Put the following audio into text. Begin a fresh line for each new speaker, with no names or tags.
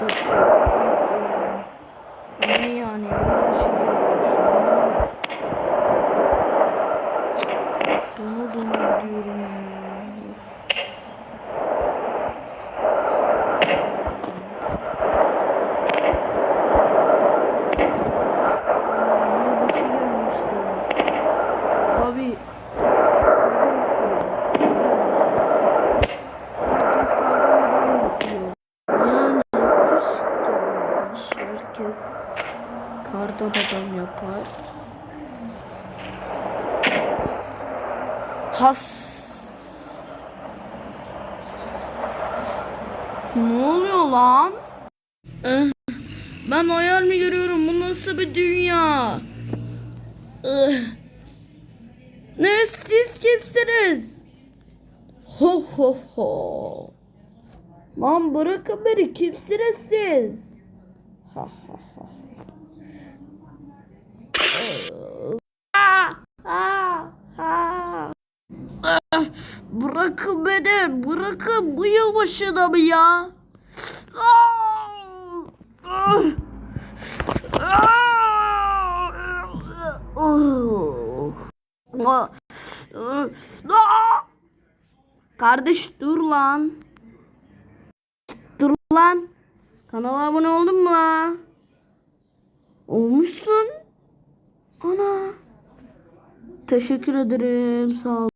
da çok Ne yani? Daha da diyorum. Bir şey gelmişti. Tabii. Herkes kardan adam yapıyor. Yani kış gelmiş. Herkes kardan adam yapar. Has. Ne oluyor lan? Eh, Ben hayal mi görüyorum? Bu nasıl bir dünya? Eh. Ne siz kimsiniz? Ho ho ho. Lan bırakın beni kimsiniz siz? Ha ha ha. Bırakın beni, bırakın bu yılbaşına mı ya? Kardeş dur lan. Dur lan. Kanala abone oldun mu la? Olmuşsun. Ana. Teşekkür ederim. Sağ ol.